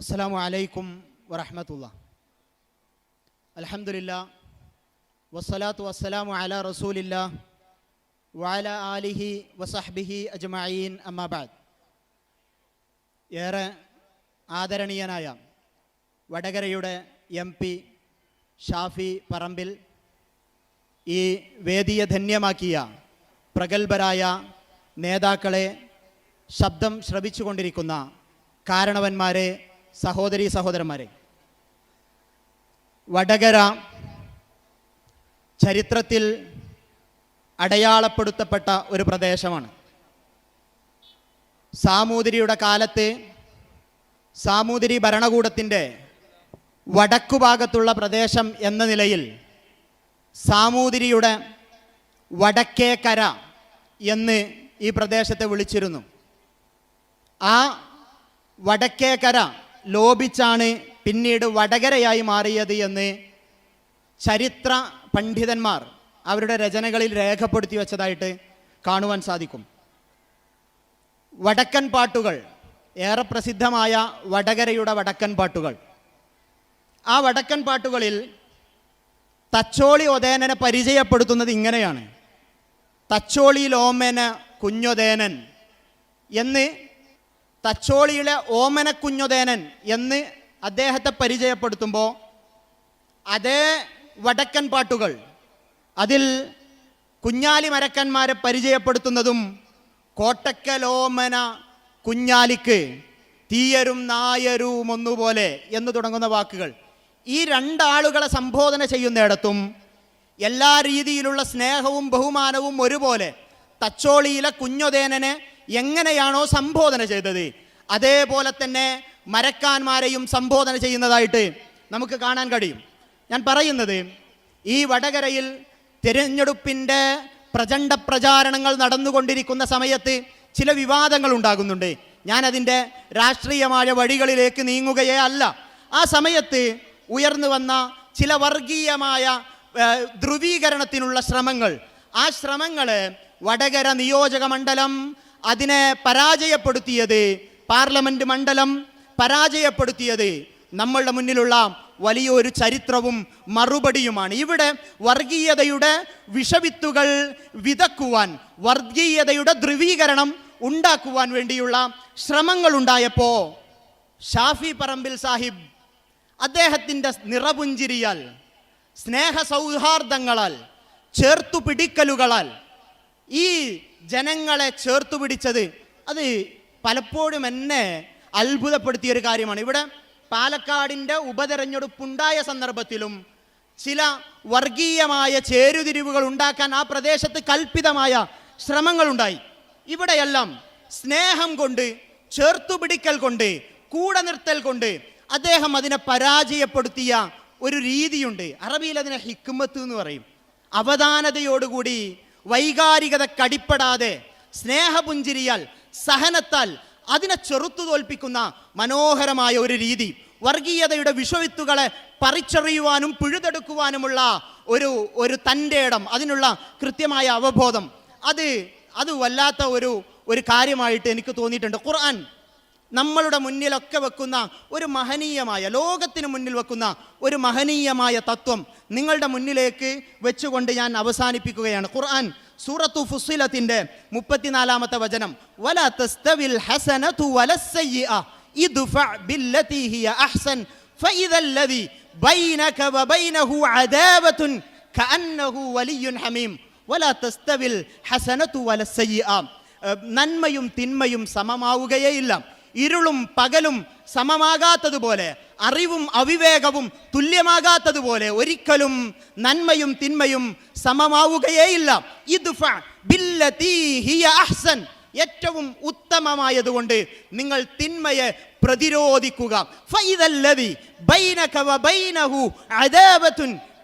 അസ്സാം വലൈക്കും വറഹമത്തുള്ള അലഹമുല്ല വസ്സലാത്തു വസ്സലാമു അല റസൂലില്ല വാല ആലിഹി വസഹ്ബിഹി അജ്മഈൻ അമ്മാബാദ് ഏറെ ആദരണീയനായ വടകരയുടെ എം പി ഷാഫി പറമ്പിൽ ഈ വേദിയെ ധന്യമാക്കിയ പ്രഗത്ഭരായ നേതാക്കളെ ശബ്ദം ശ്രവിച്ചുകൊണ്ടിരിക്കുന്ന കാരണവന്മാരെ സഹോദരി സഹോദരന്മാരെ വടകര ചരിത്രത്തിൽ അടയാളപ്പെടുത്തപ്പെട്ട ഒരു പ്രദേശമാണ്. സാമൂതിരിയുടെ കാലത്ത് സാമൂതിരി ഭരണകൂടത്തിന്റെ വടക്കുഭാഗത്തുള്ള പ്രദേശം എന്ന നിലയിൽ സാമൂതിരിയുടെ വടക്കേക്കര എന്ന് ഈ പ്രദേശത്തെ വിളിച്ചിരുന്നു. ആ വടക്കേക്കര ലോപിച്ചാണ് പിന്നീട് വടകരയായി മാറിയത് എന്ന് ചരിത്ര പണ്ഡിതന്മാർ അവരുടെ രചനകളിൽ രേഖപ്പെടുത്തി വച്ചതായിട്ട് കാണുവാൻ സാധിക്കും. വടക്കൻ പാട്ടുകൾ ഏറെ പ്രസിദ്ധമായ വടകരയുടെ വടക്കൻ പാട്ടുകൾ. ആ വടക്കൻ പാട്ടുകളിൽ തച്ചോളി ഒതേനനെ പരിചയപ്പെടുത്തുന്നത് ഇങ്ങനെയാണ്. തച്ചോളി ലോമന കുഞ്ഞൊതേനൻ എന്ന് തച്ചോളിയിലെ ഓമന കുഞ്ഞൊതേനൻ എന്ന് അദ്ദേഹത്തെ പരിചയപ്പെടുത്തുമ്പോൾ അതേ വടക്കൻ പാട്ടുകൾ അതിൽ കുഞ്ഞാലി മരക്കന്മാരെ പരിചയപ്പെടുത്തുന്നതും കോട്ടക്കലോമന കുഞ്ഞാലിക്ക് തീയരും നായരും ഒന്നുപോലെ എന്ന് തുടങ്ങുന്ന വാക്കുകൾ. ഈ രണ്ടാളുകളെ സംബോധന ചെയ്യുന്നിടത്തും എല്ലാ രീതിയിലുള്ള സ്നേഹവും ബഹുമാനവും ഒരുപോലെ തച്ചോളിയിലെ കുഞ്ഞൊതേനനെ എങ്ങനെയാണോ സംബോധന ചെയ്തത്. അതേപോലെ തന്നെ മരക്കാന്മാരെയും സംബോധന ചെയ്യുന്നതായിട്ട് നമുക്ക് കാണാൻ കഴിയും. ഞാൻ പറയുന്നത് ഈ വടകരയിൽ തിരഞ്ഞെടുപ്പിന്റെ പ്രചണ്ഡ പ്രചാരണങ്ങൾ നടന്നുകൊണ്ടിരിക്കുന്ന സമയത്ത് ചില വിവാദങ്ങൾ ഉണ്ടാകുന്നുണ്ട്. ഞാനതിന്റെ രാഷ്ട്രീയമായ വഴികളിലേക്ക് നീങ്ങുകയേ അല്ല. ആ സമയത്ത് ഉയർന്നു വന്ന ചില വർഗീയമായ ധ്രുവീകരണത്തിനുള്ള ശ്രമങ്ങൾ. ആ ശ്രമങ്ങളെ വടകര നിയോജക മണ്ഡലം അതിനെ പരാജയപ്പെടുത്തിയത് പാർലമെന്റ് മണ്ഡലം പരാജയപ്പെടുത്തിയത് നമ്മളുടെ മുന്നിലുള്ള വലിയൊരു ചരിത്രവും മറുപടിയുമാണ്. ഇവിടെ വർഗീയതയുടെ വിഷവിത്തുകൾ വിതക്കുവാൻ വർഗീയതയുടെ ധ്രുവീകരണം ഉണ്ടാക്കുവാൻ വേണ്ടിയുള്ള ശ്രമങ്ങൾ ഉണ്ടായപ്പോൾ ഷാഫി പറമ്പിൽ സാഹിബ് അദ്ദേഹത്തിന്റെ നിറപുഞ്ചിരിയാൽ സ്നേഹ സൗഹാർദ്ദങ്ങളാൽ ചേർത്തു പിടിക്കലുകളാൽ ഈ ജനങ്ങളെ ചേർത്തു പിടിച്ചത് അത് പലപ്പോഴും എന്നെ അത്ഭുതപ്പെടുത്തിയ ഒരു കാര്യമാണ്. ഇവിടെ പാലക്കാടിന്റെ ഉപതെരഞ്ഞെടുപ്പുണ്ടായ സന്ദർഭത്തിലും ചില വർഗീയമായ ചേരുതിരിവുകൾ ഉണ്ടാക്കാൻ ആ പ്രദേശത്ത് കൽപ്പിതമായ ശ്രമങ്ങളുണ്ടായി. ഇവിടെയെല്ലാം സ്നേഹം കൊണ്ട് ചേർത്തുപിടിക്കൽ കൊണ്ട് കൂടെ നിർത്തൽ കൊണ്ട് അദ്ദേഹം അതിനെ പരാജയപ്പെടുത്തിയ ഒരു രീതിയുണ്ട്. അറബിയിൽ അതിനെ ഹിക്കുമത്ത് എന്ന് പറയും. അവധാനതയോടുകൂടി വൈകാരികത കടിപ്പെടാതെ സ്നേഹപുഞ്ചിരിയാൽ സഹനത്താൽ അതിനെ ചെറുത്തു തോൽപ്പിക്കുന്ന മനോഹരമായ ഒരു രീതി. വർഗീയതയുടെ വിഷവിത്തുകളെ പറിച്ചെറിയുവാനും പിഴുതെടുക്കുവാനുമുള്ള ഒരു ഒരു തന്റെ ഇടം അതിനുള്ള കൃത്യമായ അവബോധം. അത് അത് വല്ലാത്ത ഒരു ഒരു കാര്യമായിട്ട് എനിക്ക് തോന്നിയിട്ടുണ്ട്. ഖുർആൻ നമ്മളുടെ മുന്നിലൊക്കെ വെക്കുന്ന ഒരു മഹനീയമായ ലോകത്തിന് മുന്നിൽ വെക്കുന്ന ഒരു മഹനീയമായ തത്വം നിങ്ങളുടെ മുന്നിലേക്ക് വെച്ചുകൊണ്ട് ഞാൻ അവസാനിപ്പിക്കുകയാണ്. ഖുർആൻ സൂറത്തു ഫുസിലത്തിന്റെ മുപ്പത്തിനാലാമത്തെ വചനം വല തസ്തവിൽ ഹസനതു തു ഇദ്ഫ ബില്ലതി ഹിയ അഹ്സൻ ബൈനക വബൈനഹു കഅന്നഹു ഹമീം വല ഹസനതു നന്മയും തിന്മയും സമമാവുകയേയില്ല ഇരുളും പകലും സമമാകാത്തതുപോലെ അറിവും അവിവേകവും തുല്യമാകാത്തതുപോലെ ഒരിക്കലും നന്മയും തിന്മയും സമമാവുകയേയില്ല. അഹ്സൻ. ഏറ്റവും ഉത്തമമായതുകൊണ്ട് നിങ്ങൾ തിന്മയെ പ്രതിരോധിക്കുക. ബൈനഹു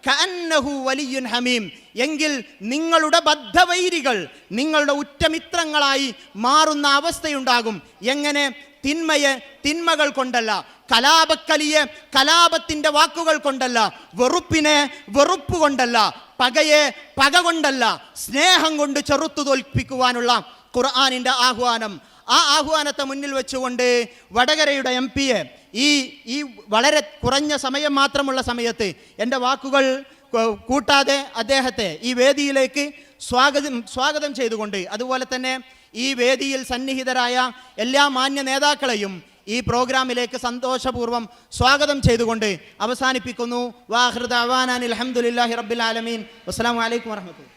കഅന്നഹു വലിയുൻ ഹമീം. എങ്കിൽ നിങ്ങളുടെ ബദ്ധവൈരികൾ നിങ്ങളുടെ ഉറ്റമിത്രങ്ങളായി മാറുന്ന അവസ്ഥയുണ്ടാകും. എങ്ങനെ? തിന്മയെ തിന്മകൾ കൊണ്ടല്ല. കലാപക്കലിയെ കലാപത്തിന്റെ വാക്കുകൾ കൊണ്ടല്ല. വെറുപ്പിനെ വെറുപ്പ് കൊണ്ടല്ല. പകയെ പക കൊണ്ടല്ല. സ്നേഹം കൊണ്ട് ചെറുത്തു തോൽപ്പിക്കുവാനുള്ള ഖുർആാനിന്റെ ആഹ്വാനം. ആ ആഹ്വാനത്തെ മുന്നിൽ വെച്ചുകൊണ്ട് വടകരയുടെ എം പിയെ ഈ ഈ വളരെ കുറഞ്ഞ സമയം മാത്രമുള്ള സമയത്ത് എന്റെ വാക്കുകൾ കൂട്ടാതെ അദ്ദേഹത്തെ ഈ വേദിയിലേക്ക് സ്വാഗതം സ്വാഗതം ചെയ്തുകൊണ്ട് അതുപോലെ തന്നെ ഈ വേദിയിൽ സന്നിഹിതരായ എല്ലാ മാന്യ നേതാക്കളെയും ഈ പ്രോഗ്രാമിലേക്ക് സന്തോഷപൂർവം സ്വാഗതം ചെയ്തുകൊണ്ട് അവസാനിപ്പിക്കുന്നു. വാഹൃദ അവാനാൻ അലഹമുല്ലാഹി റബ്ബിൽ ആലമീൻ. അസ്സാം വലൈക്കും വർഹമത്തുള്ള